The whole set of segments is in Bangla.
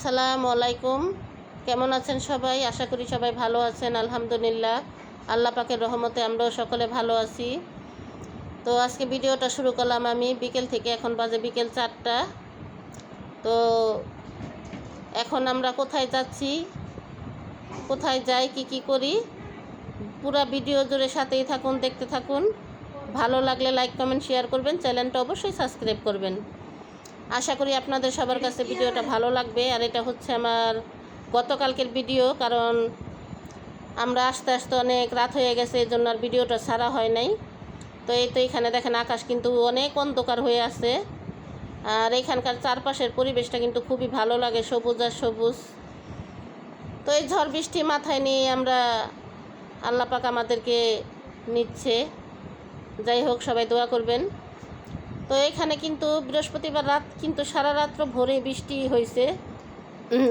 আসসালামু আলাইকুম। কেমন আছেন সবাই? আশা করি সবাই ভালো আছেন, আলহামদুলিল্লাহ। আল্লাহ পাকের রহমতে আমরাও সকলে ভালো আছি। তো আজকে ভিডিওটা শুরু করলাম আমি বিকেল থেকে, এখন বাজে বিকেল চারটা। তো এখন আমরা কোথায় যাচ্ছি? কোথায় যাই, কি কি করি? পুরা ভিডিও জুড়ে সাথেই থাকুন, দেখতে থাকুন। ভালো লাগলে লাইক কমেন্ট শেয়ার করবেন। চ্যানেলটা অবশ্যই সাবস্ক্রাইব করবেন। আশা করি আপনাদের সবার কাছে ভিডিওটা ভালো লাগবে। আর এটা হচ্ছে আমার গতকালকের ভিডিও, কারণ আমরা আস্তে আস্তে অনেক রাত হয়ে গেছে, এই জন্য আর ভিডিওটা ছাড়া হয় নাই। তো এই তো এখানে দেখেন আকাশ কিন্তু অনেক অন্ধকার হয়ে আছে। আর এখানকার চারপাশের পরিবেশটা কিন্তু খুবই ভালো লাগে, সবুজ আর সবুজ। তো এই ঝড় বৃষ্টি মাথায় নিয়ে আমরা আল্লাপাক আমাদেরকে নিচ্ছে। যাই হোক, সবাই দোয়া করবেন। তো এখানে কিন্তু বৃহস্পতিবার রাত কিন্তু সারা রাত্র ভোরে বৃষ্টি হয়েছে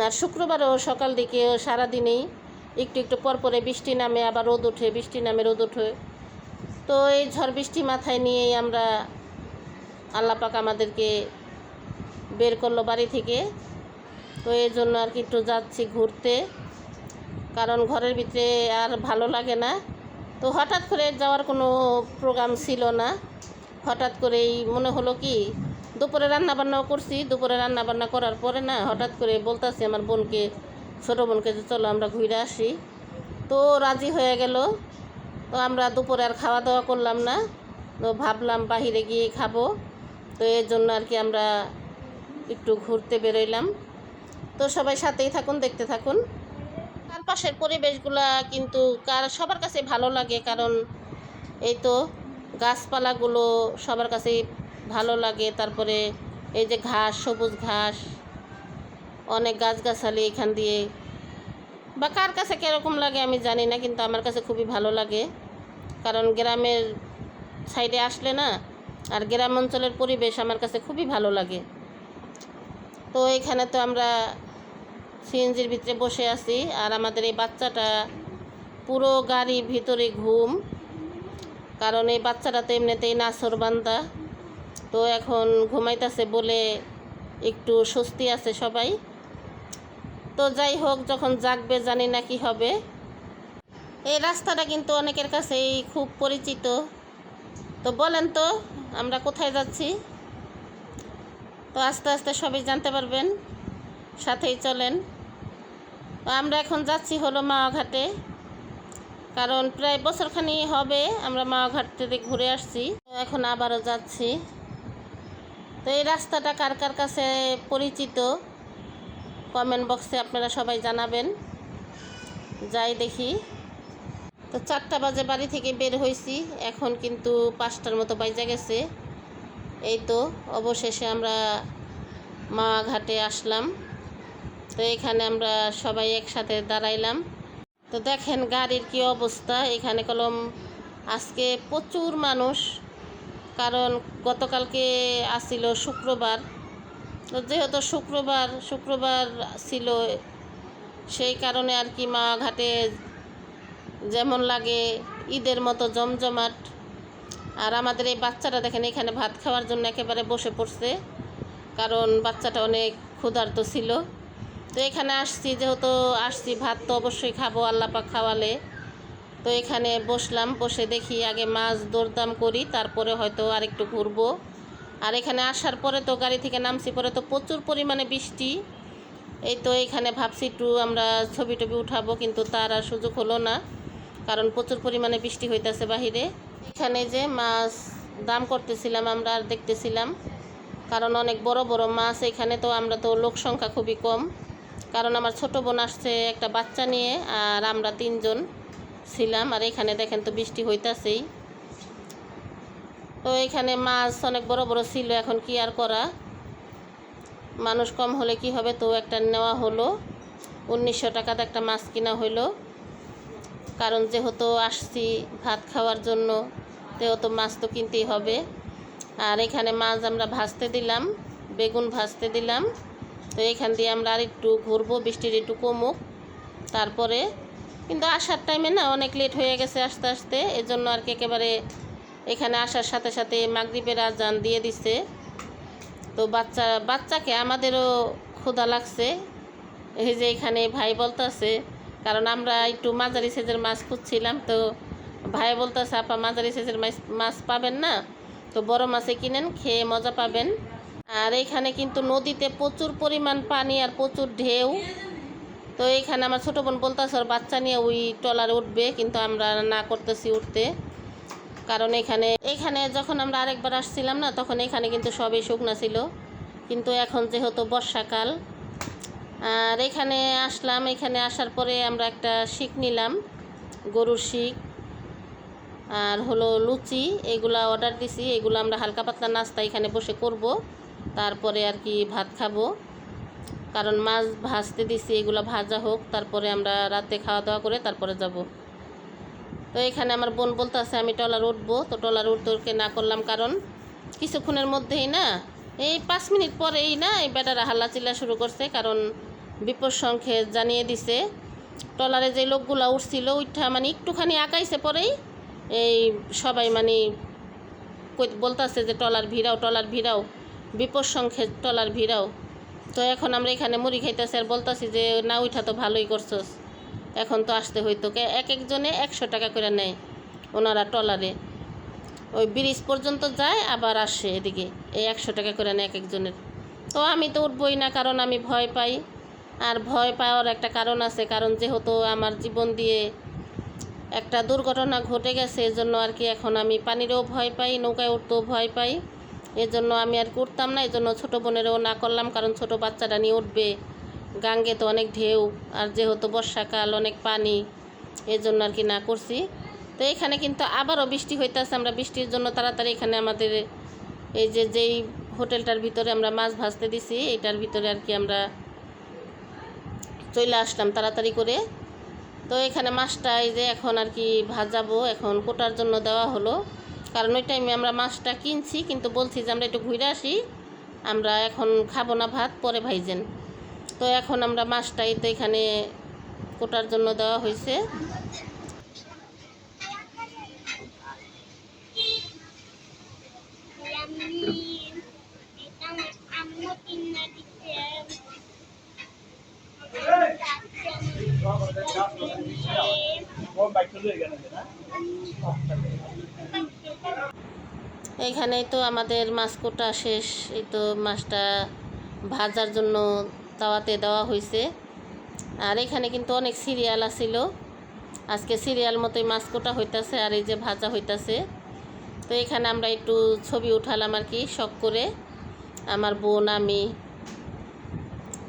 আর শুক্রবারও সকাল দিকে সারাদিনেই একটু একটু পরপরে বৃষ্টি নামে, আবার রোদ ওঠে, বৃষ্টি নামে রোদ ওঠে। তো এই ঝড় বৃষ্টি মাথায় নিয়েই আমরা আল্লাপাক আমাদেরকে বের করল বাড়ি থেকে। তো এই জন্য আর কি একটু যাচ্ছি ঘুরতে, কারণ ঘরের ভিতরে আর ভালো লাগে না। তো হঠাৎ করে যাওয়ার কোনো প্রোগ্রাম ছিল না। হঠাৎ করেই মনে হলো কি, দুপুরে রান্না বান্নাও করছি, দুপুরে রান্না বান্না করার পরে না হঠাৎ করে বলতাছি আমার বোনকে, ছোটো বোনকে যে চলো আমরা ঘুরে আসি। তো রাজি হয়ে গেল। তো আমরা দুপুরে আর খাওয়া দাওয়া করলাম না। তো ভাবলাম বাহিরে গিয়ে খাব। তো এর জন্য আর কি আমরা একটু ঘুরতে বেরোইলাম। তো সবাই সাথেই থাকুন, দেখতে থাকুন। চারপাশের পরিবেশগুলা কিন্তু কার, সবার কাছে ভালো লাগে, কারণ এই তো গাছপালাগুলো সবার কাছেই ভালো লাগে। তারপরে এই যে ঘাস, সবুজ ঘাস, অনেক গাছগাছালি এখান দিয়ে। বা কার কাছে কীরকম লাগে আমি জানি না, কিন্তু আমার কাছে খুবই ভালো লাগে। কারণ গ্রামের সাইডে আসলে না, আর গ্রাম অঞ্চলের পরিবেশ আমার কাছে খুবই ভালো লাগে। তো এখানে তো আমরা সিএনজির ভিতরে বসে আছি, আর আমাদের এই বাচ্চাটা পুরো গাড়ির ভিতরে ঘুম। কারণ এই বাচ্চাটা তো এমনিতেই নাসর বান্দা। তো এখন ঘুমাইতেছে বলে একটু স্বস্তি আছে সবাই। তো যাই হোক, যখন জাগবে জানি না কি হবে। এই রাস্তাটা কিন্তু অনেকের কাছেই খুব পরিচিত। তো বলেন তো, আমরা কোথায় যাচ্ছি? তো আস্তে আস্তে সবই জানতে পারবেন, সাথেই চলেন। আমরা এখন যাচ্ছি হলো মাওয়াঘাটে কারণ প্রায় বছরখানি হবে, আমরা মাওয়াঘাট থেকে ঘুরে আসছি। এখন আবারও যাচ্ছি। তো এই রাস্তাটা কার কার কাছে পরিচিত? কমেন্ট বক্সে আপনারা সবাই জানাবেন। যাই দেখি। তো চারটা বাজে বাড়ি থেকে বের হয়েছি এখন কিন্তু পাঁচটার মতো বাইজা গেছে। এই তো, অবশেষে আমরা মা ঘাটে আসলাম। তো এখানে আমরা সবাই একসাথে দাঁড়াইলাম। তো দেখেন গাড়ির কি অবস্থা। এখানে কলম, আজকে প্রচুর মানুষ, কারণ গতকালকে আসছিল শুক্রবার। তো যেহেতু শুক্রবার শুক্রবার ছিল, সেই কারণে আর কি মা ঘাটে যেমন লাগে, ঈদের মতো জমজমাট। আর আমাদের এই বাচ্চাটা দেখেন, এখানে ভাত খাওয়ার জন্য একেবারে বসে পড়ছে, কারণ বাচ্চাটা অনেক ক্ষুধার্ত ছিল। তো এখানে আসছি, যেহেতু আসছি, ভাত তো অবশ্যই খাব, আল্লাপাক খাওয়ালে। তো এখানে বসলাম, বসে দেখি আগে মাছ দরদাম করি, তারপরে হয়তো আরেকটু ঘুরবো। আর এখানে আসার পরে তো গাড়ি থেকে নামছি, পরে তো প্রচুর পরিমাণে বৃষ্টি। এই তো এখানে ভাবছি একটু আমরা ছবি টবি উঠাবো, কিন্তু তার আর সুযোগ হলো না, কারণ প্রচুর পরিমাণে বৃষ্টি হইতেছে বাহিরে। এখানে যে মাছ দাম করতেছিলাম আমরা আর দেখতেছিলাম, কারণ অনেক বড় বড় মাছ, এখানে তো আমরা তো লোক সংখ্যা খুবই কম। কারণ আমার ছোট বোন আসছে একটা বাচ্চা নিয়ে আর আমরা তিনজন ছিলাম। আর এখানে দেখেন তো বৃষ্টি হইতাছেই। তো এখানে মাছ অনেক বড় বড় ছিল, এখন কি আর করা? মানুষ কম হলে কি হবে? তো একটা নেওয়া হলো। উনিশশো টাকাতে একটা মাছ কিনা হইল। কারণ যেহেতু আসছি ভাত খাওয়ার জন্য যেহেতু মাছ তো কিনতেই হবে। আর এখানে মাছ আমরা ভাজতে দিলাম, বেগুন ভাজতে দিলাম। তো এখান দিয়ে আমরা আর একটু ঘুরবো, বৃষ্টির একটু কমুক। তারপরে কিন্তু আসার টাইমে না অনেক লেট হয়ে গেছে আস্তে আস্তে, এজন্য আর কি একেবারে এখানে আসার সাথে সাথে মাগরিবের আজান দিয়ে দিছে। তো বাচ্চা, বাচ্চাকে আমাদেরও ক্ষুধা লাগছে। এই যে এখানে ভাই বলতেছে, কারণ আমরা একটু মাঝারি সেজের মাছ খুঁজছিলাম, তো ভাই বলতেছে, আপা, মাঝারি সেজের মাছ মাছ পাবেন না, তো বড় মাছে কিনেন, খেয়ে মজা পাবেন। আর এখানে কিন্তু নদীতে প্রচুর পরিমাণ পানি আর প্রচুর ঢেউ। তো এখানে আমার ছোটো বোন বলতেছে, ওর বাচ্চা নিয়ে ওই ট্রলারে উঠবে, কিন্তু আমরা না করতেছি উঠতে। কারণ এখানে এখানে যখন আমরা আরেকবার আসছিলাম না, তখন এখানে কিন্তু সবই শুকনা ছিল। কিন্তু এখন যেহেতু বর্ষাকাল, আর এখানে আসলাম, এখানে আসার পরে আমরা একটা শিক নিলাম, গরুর শিক। আর হলো লুচি, এগুলা অর্ডার দিছি, এগুলো আমরা হালকা পাতলা নাস্তা এখানে বসে করব। তারপরে আর কি ভাত খাব। কারণ মাছ ভাজতে দিছি, এগুলো ভাজা হোক, তারপরে আমরা রাতে খাওয়া দাওয়া করে তারপরে যাব। তো এখানে আমার বোন বলতেছে, আমি টলার উঠবো। তো টলার উঠতে উঠতে না করলাম কারণ কিছুক্ষণের মধ্যেই না, এই পাঁচ মিনিট পরেই না এই বেটারা হাল্লা চিল্লা শুরু করছে। কারণ বিপদ সংখ্যে জানিয়ে দিছে টলারে যে লোকগুলা উঠছিল উঠা মানে একটুখানি আঁকাইছে পরেই এই সবাই মানে বলতেছে যে টলার ভিড়াও টলার ভিড়াও। বিপদ সংখ্যে টলার ভিড়াও। তো এখন আমরা এখানে মুড়ি খাইতেছি আর বলতেছি যে, না উঠা তো ভালোই করছস। এখন তো আসতে হইতো এক একজনে একশো টাকা করে নেয় ওনারা টলারে। ওই ব্রিজ পর্যন্ত যায়, আবার আসে এদিকে। এই একশো টাকা করে নেয় এক একজনের তো আমি তো উঠবই না, কারণ আমি ভয় পাই। আর ভয় পাওয়ার একটা কারণ আছে, কারণ যেহেতু আমার জীবন দিয়ে একটা দুর্ঘটনা ঘটে গেছে, এজন্য আর কি এখন আমি পানিরও ভয় পাই, নৌকায় উঠতেও ভয় পাই। এজন্য আমি আর করতাম না, এজন্য ছোটো বোনেরও না করলাম, কারণ ছোট বাচ্চাটা নিয়ে উঠবে। গাঙ্গে তো অনেক ঢেউ, আর যেহেতু বর্ষাকাল, অনেক পানি, এজন্য আর কি না করছি। তো এখানে কিন্তু আবারও বৃষ্টি হইতেছে, আমরা বৃষ্টির জন্য তাড়াতাড়ি এখানে আমাদের এই যে, যেই হোটেলটার ভিতরে আমরা মাছ ভাজতে দিছি, এইটার ভিতরে আর কি আমরা চলে আসলাম তাড়াতাড়ি করে। তো এখানে মাছটা এই যে এখন আর কি ভাজাবো, এখন কোটার জন্য দেওয়া হলো। কারণ ওই টাইমে আমরা মাছটা কিনছি, কিন্তু বলছি যে আমরা একটু ঘুরে আসি, আমরা এখন খাব না ভাত, পরে ভাইজেন। তো এখন আমরা মাছটাই তো এখানে কোটার জন্য দেওয়া হয়েছে। এইখানেই তো আমাদের মাছ কোটা শেষ, এই তো মাছটা ভাজার জন্য তাওয়াতে দেওয়া হয়েছে আর এখানে কিন্তু অনেক সিরিয়াল আছিল। আজকে সিরিয়াল মতোই মাছ কোটা হইতাছে আর এই যে ভাজা হইতাছে। তো এখানে আমরা একটু ছবি উঠালাম আর কি, শখ করে। আমার বোন, আমি।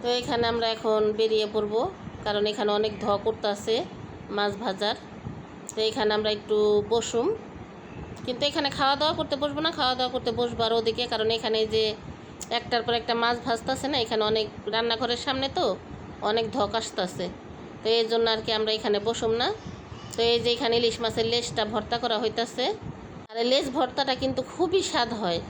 তো এখানে আমরা এখন বেরিয়ে পড়ব, কারণ এখানে অনেক ধ করতেছে। মাছ ভাজার। তো এখানে আমরা একটু বসুম। কিন্তু এখানে খাওয়া দাওয়া করতে বসবো না খাওয়া দাওয়া করতে বসবো আর ওদিকে। কারণ এখানে যে একটার পর একটা মাছ ভাজতেছে না, এখানে অনেক রান্নাঘরের সামনে তো অনেক ধক আসতেছে। তো এই জন্য আর কি আমরা এখানে বসুম না। তো এই যে এখানে ইলিশ মাছের লেজটা ভর্তা করা হইতাছে। আর লেজ ভর্তাটা কিন্তু খুবই স্বাদ হয়।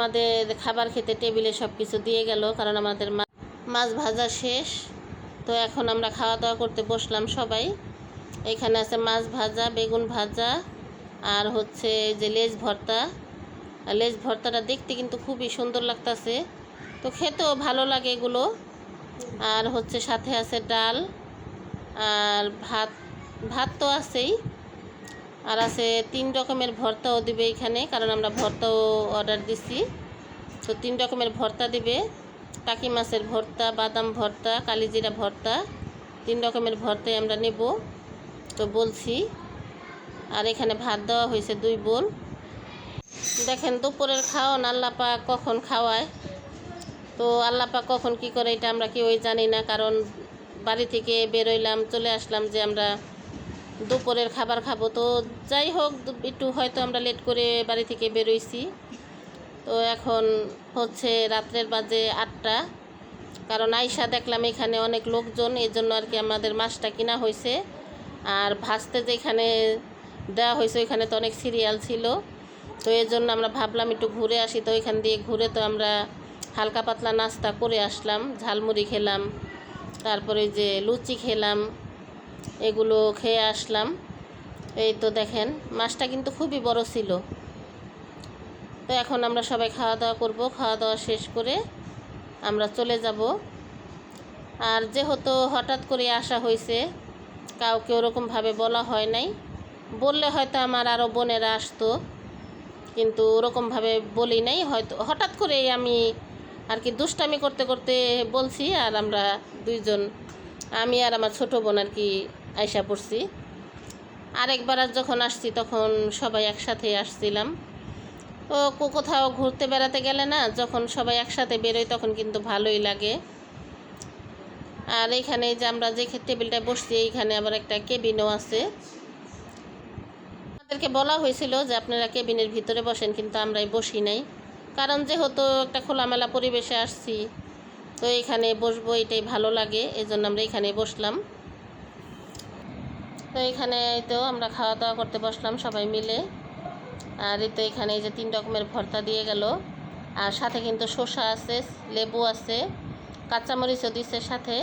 আমাদের খাবার খেতে টেবিলে সব কিছু দিয়ে গেল, কারণ আমাদের মাছ ভাজা শেষ। তো এখন আমরা খাওয়া দাওয়া করতে বসলাম সবাই। এখানে আছে মাছ ভাজা, বেগুন ভাজা, আর হচ্ছে যে লেজ ভর্তা। লেজ ভর্তাটা দেখতে কিন্তু খুবই সুন্দর লাগতাছে। তো খেতেও ভালো লাগে এগুলো। আর হচ্ছে সাথে আছে ডাল, আর ভাত ভাত তো আছেই। আর আছে তিন রকমের ভর্তাও দিবে এখানে, কারণ আমরা ভর্তাও অর্ডার দিছি। তো তিন রকমের ভর্তা দিবে, টাকি মাছের ভর্তা, বাদাম ভর্তা, কালিজিরা ভর্তা, তিন রকমের ভর্তাই আমরা নেব। তো বলছি, আর এখানে ভাত দেওয়া হয়েছে দুই বোল দেখেন দুপুরের খাওয়ান আল্লাপা কখন খাওয়ায়। তো আল্লাপা কখন কি করে, এটা আমরা কেউই জানি না, কারণ বাড়ি থেকে বেরোইলাম চলে আসলাম যে আমরা দুপুরের খাবার খাব। তো যাই হোক, একটু হয়তো আমরা লেট করে বাড়ি থেকে বেরোইছি। তো এখন হচ্ছে রাত্রের বাজে আটটা। কারণ আইসা দেখলাম এখানে অনেক লোকজন এই জন্য আর কি আমাদের মাছটা কিনা হয়েছে আর ভাসতে যেখানে দেওয়া হয়েছে ওইখানে তো অনেক সিরিয়াল ছিল। তো এই জন্য আমরা ভাবলাম একটু ঘুরে আসি। তো ওইখান দিয়ে ঘুরে তো আমরা হালকা পাতলা নাস্তা করে আসলাম। ঝালমুড়ি খেলাম। তারপরে যে লুচি খেলাম। এগুলো খেয়ে আসলাম। এই তো দেখেন, মাছটা কিন্তু খুবই বড় ছিল। তো এখন আমরা সবাই খাওয়া দাওয়া করব। খাওয়া দাওয়া শেষ করে আমরা চলে যাব। আর যেহেতু হঠাৎ করে আসা হয়েছে, কাউকে ওরকমভাবে বলা হয় নাই। বললে হয়তো আমার আরও বোনেরা আসতো, কিন্তু ওরকমভাবে বলি নাই। হয়তো, হঠাৎ করেই আমি আর কি দুষ্টামি করতে করতে বলছি আর আমরা দুইজন আমি আর আমার ছোটো বোন আর কি আয়সা পড়ছি। আরেকবার আর যখন আসছি তখন সবাই একসাথে আসছিলাম। তো কোথাও ঘুরতে বেড়াতে গেলে না, যখন সবাই একসাথে বেরোয় তখন কিন্তু ভালোই লাগে। আর এইখানে যে আমরা যে টেবিলটায় বসছি, এইখানে আবার একটা কেবিনও আছে। আমাদেরকে বলা হয়েছিল যে আপনারা কেবিনের ভিতরে বসেন, কিন্তু আমরাই বসি নাই। কারণ যেহেতু একটা খোলামেলা পরিবেশে আসছি তো এখানে বসবো, এটাই ভালো লাগে এই জন্য আমরা এখানে বসলাম। তো এখানে তো আমরা খাওয়া দাওয়া করতে বসলাম সবাই মিলে। আর এই তো এখানে এই যে তিন রকমের ভর্তা দিয়ে গেল। আর সাথে কিন্তু শসা আছে, লেবু আছে, কাঁচামরিচও দিচ্ছে সাথে।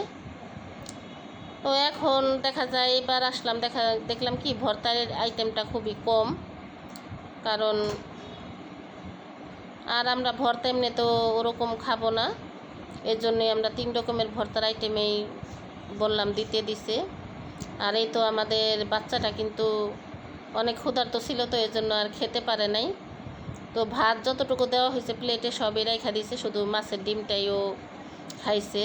তো এখন দেখা যায়, এবার আসলাম, দেখা, দেখলাম কি ভর্তার আইটেমটা খুবই কম। কারণ আর আমরা ভর্তা এমনি তো ওরকম খাব না। এর জন্যই আমরা তিন রকমের ভর্তার আইটেমেই বললাম, দিতে দিছে। আর এই তো আমাদের বাচ্চাটা কিন্তু অনেক ক্ষুধার্ত ছিল তো এর জন্য আর খেতে পারে নাই। তো ভাত যতটুকু দেওয়া হয়েছে প্লেটে সবই রাইখা দিয়েছে, শুধু মাছের ডিমটাইও খাইছে।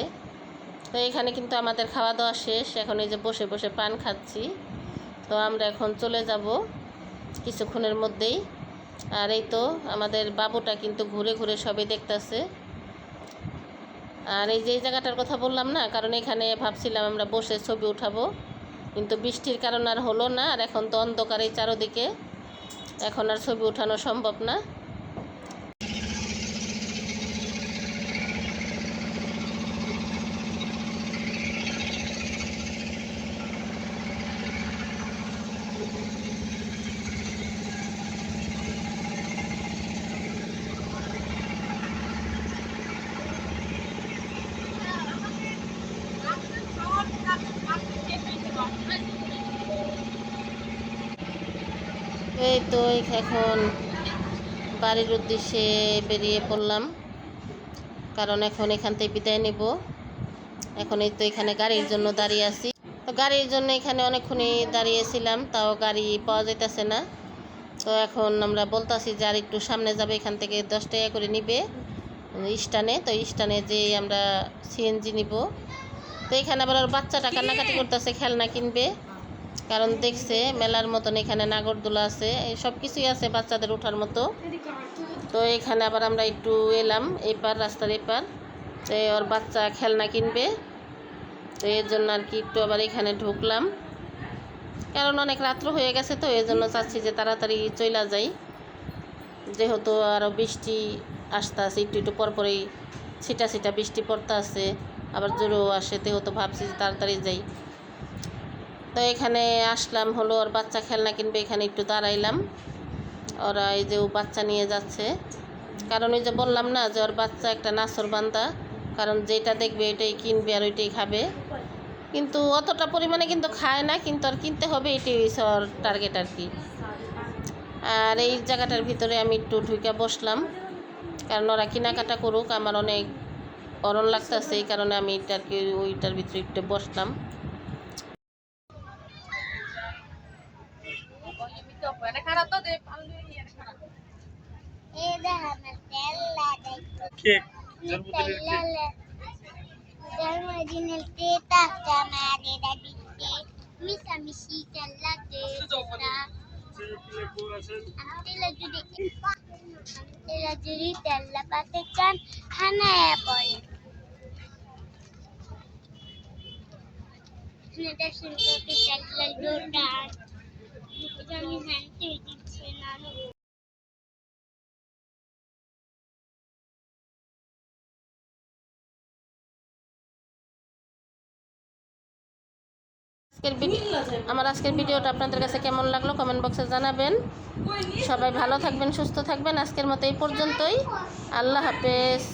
তো এখানে কিন্তু আমাদের খাওয়া দাওয়া শেষ, এখন এই যে বসে বসে পান খাচ্ছি। তো আমরা এখন চলে যাব কিছুক্ষণের মধ্যেই। আর এই তো আমাদের বাবুটা কিন্তু ঘুরে ঘুরে সবই দেখতাছে। আর এই যে এই জায়গাটার কথা বললাম না, কারণ এখানে ভাবছিলাম আমরা বসে ছবি উঠাবো, কিন্তু বৃষ্টির কারণ আর হলো না, আর এখন তো অন্ধকার চারোদিকে। এখন আর ছবি উঠানো সম্ভব না এই তো এখন বাড়ির উদ্দেশ্যে বেরিয়ে পড়লাম। কারণ এখন এখান থেকে বিদায় নেব। এখন এই তো এখানে গাড়ির জন্য দাঁড়িয়ে আছি। তো গাড়ির জন্য এখানে অনেকক্ষণই দাঁড়িয়েছিলাম, তাও গাড়ি পাওয়া যাইতেছে না। তো এখন আমরা বলতাছি যে আর একটু সামনে যাবে, এখান থেকে দশ টাকা করে নিবে স্টানে তো স্টানে যে আমরা সিএনজি নিব। তো এখানে আবার বাচ্চাটা কান্নাকাটি করতেছে, খেলনা কিনবে। কারণ দেখছে মেলার মতন এখানে নাগরদোলা আছে, এই সব কিছুই আছে বাচ্চাদের ওঠার মতো। তো এখানে আবার আমরা একটু এলাম, এপার, রাস্তার এপার। তো ওর বাচ্চা খেলনা কিনবে। তো এর জন্য আর কি একটু আবার এখানে ঢুকলাম। কারণ অনেক রাত্র হয়ে গেছে তো এর জন্য চাচ্ছি যে তাড়াতাড়ি চইলা যাই। যেহেতু আরও বৃষ্টি আসতে আছে একটু একটু পরপরই ছিটা ছিটা বৃষ্টি পড়তে আছে আবার জোরেও আসে যেহেতু ভাবছি যে তাড়াতাড়ি যাই। এখানে আসলাম, হলো ওর বাচ্চা খেলনা কিনবে, এখানে একটু দাঁড়াইলাম। ওরা এই যে ও বাচ্চা নিয়ে যাচ্ছে। কারণ ওই যে বললাম না যে ওর বাচ্চা একটা নাসর বান্দা, কারণ যেটা দেখবে এটাই কিনবে আর ওইটাই খাবে। কিন্তু অতটা পরিমাণে কিন্তু খায় না, কিন্তু আর কিনতে হবে, এটাই ওর টার্গেট আর কি। আর এই জায়গাটার ভিতরে আমি একটু ঢুকে বসলাম, কারণ ওরা কেনাকাটা করুক, আমার অনেক অরণ লাগতেছে, এই কারণে আমি এটা আর কি ওইটার ভিতরে একটু বসলাম। কেক জন্মদিনের কেক জন্মদিনের কেক একটা আমাদের দিতে মিশামিশি খেলা তেলা যদি তেলা পাতে চান হানায়া পড়ে এটা শুনতে তেলা এটা আজকের আমার আজকের ভিডিওটা আপনাদের কাছে কেমন লাগল কমেন্ট বক্সে জানাবেন। সবাই ভালো থাকবেন, সুস্থ থাকবেন। আজকের মতো এই পর্যন্তই। আল্লাহ হাফেজ।